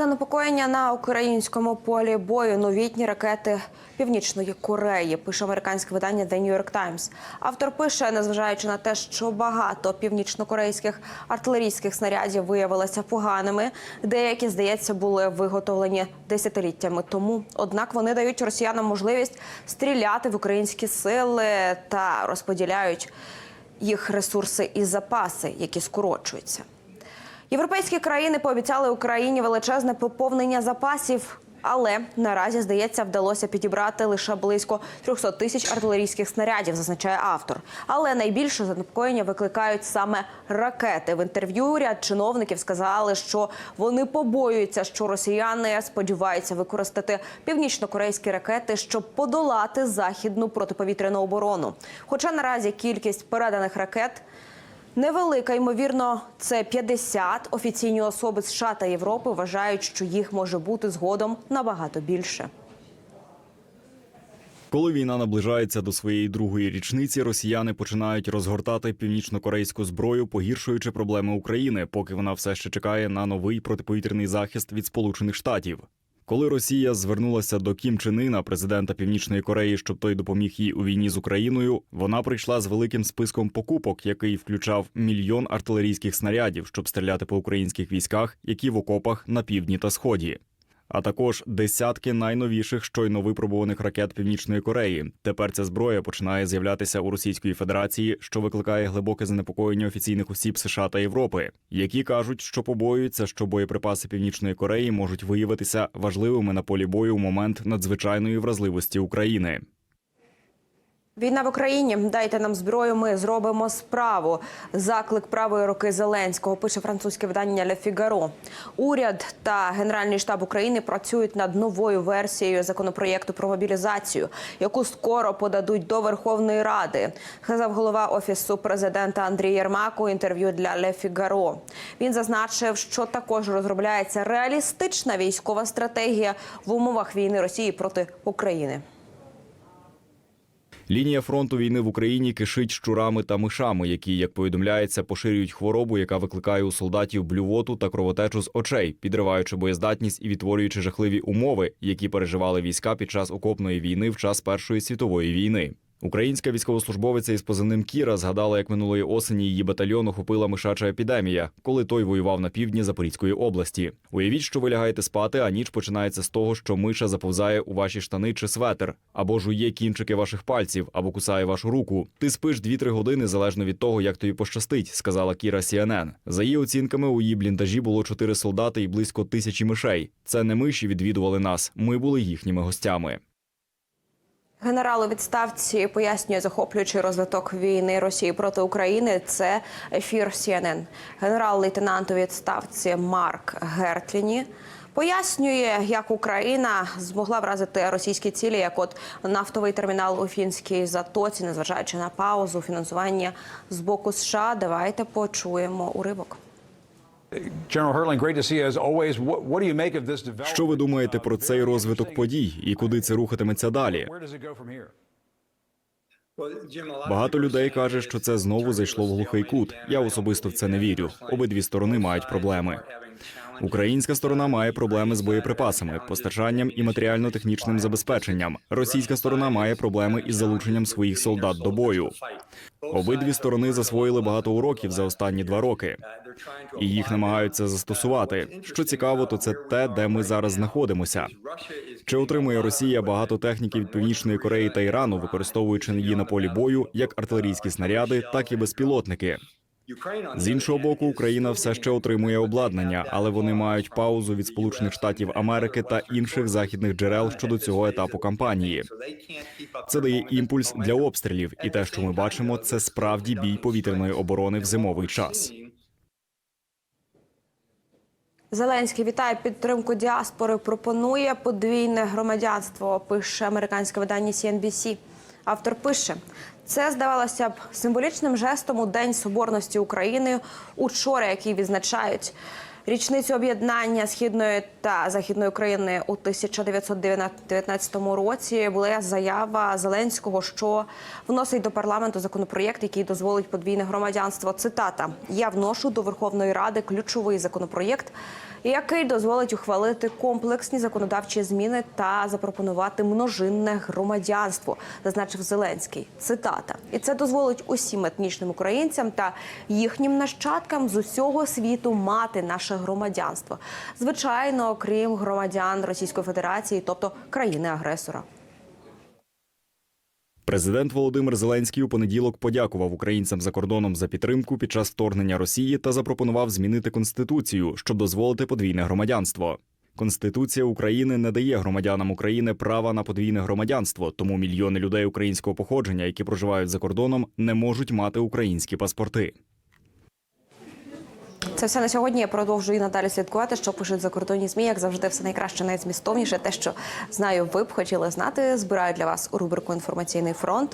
занепокоєння на українському полі бою новітні ракети Північної Кореї. Пише американське видання The New York Times. Автор пише, незважаючи на те, що багато північнокорейських артилерійських снарядів виявилися поганими. Деякі, здається, були виготовлені десятиліттями тому. Однак вони дають росіянам можливість стріляти в українські сили та розподіляють їх ресурси і запаси, які скорочуються. Європейські країни пообіцяли Україні величезне поповнення запасів, але наразі здається, вдалося підібрати лише близько 300 тисяч артилерійських снарядів, зазначає автор. Але найбільше занепокоєння викликають саме ракети. В інтерв'ю ряд чиновників сказали, що вони побоюються, що росіяни сподіваються використати північно-корейські ракети, щоб подолати західну протиповітряну оборону. Хоча наразі кількість переданих ракет. Невелика, ймовірно, це 50. Офіційні особи США та Європи вважають, що їх може бути згодом набагато більше. Коли війна наближається до своєї другої річниці, росіяни починають розгортати північно-корейську зброю, погіршуючи проблеми України, поки вона все ще чекає на новий протиповітряний захист від Сполучених Штатів. Коли Росія звернулася до Кім Чен Іна, президента Північної Кореї, щоб той допоміг їй у війні з Україною, вона прийшла з великим списком покупок, який включав мільйон артилерійських снарядів, щоб стріляти по українських військах, які в окопах на півдні та сході. А також десятки найновіших щойно випробуваних ракет Північної Кореї. Тепер ця зброя починає з'являтися у Російської Федерації, що викликає глибоке занепокоєння офіційних осіб США та Європи, які кажуть, що побоюються, що боєприпаси Північної Кореї можуть виявитися важливими на полі бою у момент надзвичайної вразливості України. Війна в Україні. Дайте нам зброю. Ми зробимо справу. Заклик правої руки Зеленського пише французьке видання Le Figaro. Уряд та Генеральний штаб України працюють над новою версією законопроєкту про мобілізацію, яку скоро подадуть до Верховної Ради. Сказав голова офісу президента Андрій Єрмак у інтерв'ю для Le Figaro. Він зазначив, що також розробляється реалістична військова стратегія в умовах війни Росії проти України. Лінія фронту війни в Україні кишить щурами та мишами, які, як повідомляється, поширюють хворобу, яка викликає у солдатів блювоту та кровотечу з очей, підриваючи боєздатність і відтворюючи жахливі умови, які переживали війська під час окопної війни в час Першої світової війни. Українська військовослужбовиця із позивним Кіра згадала, як минулої осені її батальйон охопила мишача епідемія, коли той воював на півдні Запорізької області. Уявіть, що ви лягаєте спати, а ніч починається з того, що миша заповзає у ваші штани чи светр, або жує кінчики ваших пальців, або кусає вашу руку. Ти спиш 2-3 години залежно від того, як тобі пощастить, сказала Кіра CNN. За її оцінками, у її бліндажі було 4 солдати і близько тисячі мишей. Це не миші відвідували нас. Ми були їхніми гостями. Генерал у відставці пояснює захоплюючий розвиток війни Росії проти України. Це ефір CNN. Генерал-лейтенант у відставці Марк Гертліні пояснює, як Україна змогла вразити російські цілі, як от нафтовий термінал у фінській затоці, незважаючи на паузу фінансування з боку США. Давайте почуємо уривок. Що ви думаєте про цей розвиток подій і куди це рухатиметься далі? Багато людей каже, що це знову зайшло в глухий кут. Я особисто в це не вірю. Обидві сторони мають проблеми. Українська сторона має проблеми з боєприпасами, постачанням і матеріально-технічним забезпеченням. Російська сторона має проблеми із залученням своїх солдат до бою. Обидві сторони засвоїли багато уроків за останні два роки, і їх намагаються застосувати. Що цікаво, то це те, де ми зараз знаходимося. Чи отримує Росія багато техніки від Північної Кореї та Ірану, використовуючи її на полі бою як артилерійські снаряди, так і безпілотники? З іншого боку, Україна все ще отримує обладнання, але вони мають паузу від Сполучених Штатів Америки та інших західних джерел щодо цього етапу кампанії. Це дає імпульс для обстрілів, і те, що ми бачимо, це справді бій повітряної оборони в зимовий час. Зеленський вітає підтримку діаспори. Пропонує подвійне громадянство. Пише американське видання CNBC. Автор пише: це здавалося б символічним жестом у День Соборності України учора, який відзначають річницю об'єднання східної та західної України у 1919 році. Була заява Зеленського, що вносить до парламенту законопроєкт, який дозволить подвійне громадянство. Цитата: Я вношу до Верховної Ради ключовий законопроєкт, який дозволить ухвалити комплексні законодавчі зміни та запропонувати множинне громадянство, зазначив Зеленський. Цитата: і це дозволить усім етнічним українцям та їхнім нащадкам з усього світу мати наше громадянство. Звичайно, окрім громадян Російської Федерації, тобто країни-агресора. Президент Володимир Зеленський у понеділок подякував українцям за кордоном за підтримку під час вторгнення Росії та запропонував змінити конституцію, щоб дозволити подвійне громадянство. Конституція України не дає громадянам України права на подвійне громадянство, тому мільйони людей українського походження, які проживають за кордоном, не можуть мати українські паспорти. Це все на сьогодні. Я продовжую і надалі слідкувати, що пишуть закордонні змі. Як завжди, все найкраще, найзмістовніше. Те, що знаю, ви б хотіли знати. Збираю для вас у рубрику Інформаційний фронт.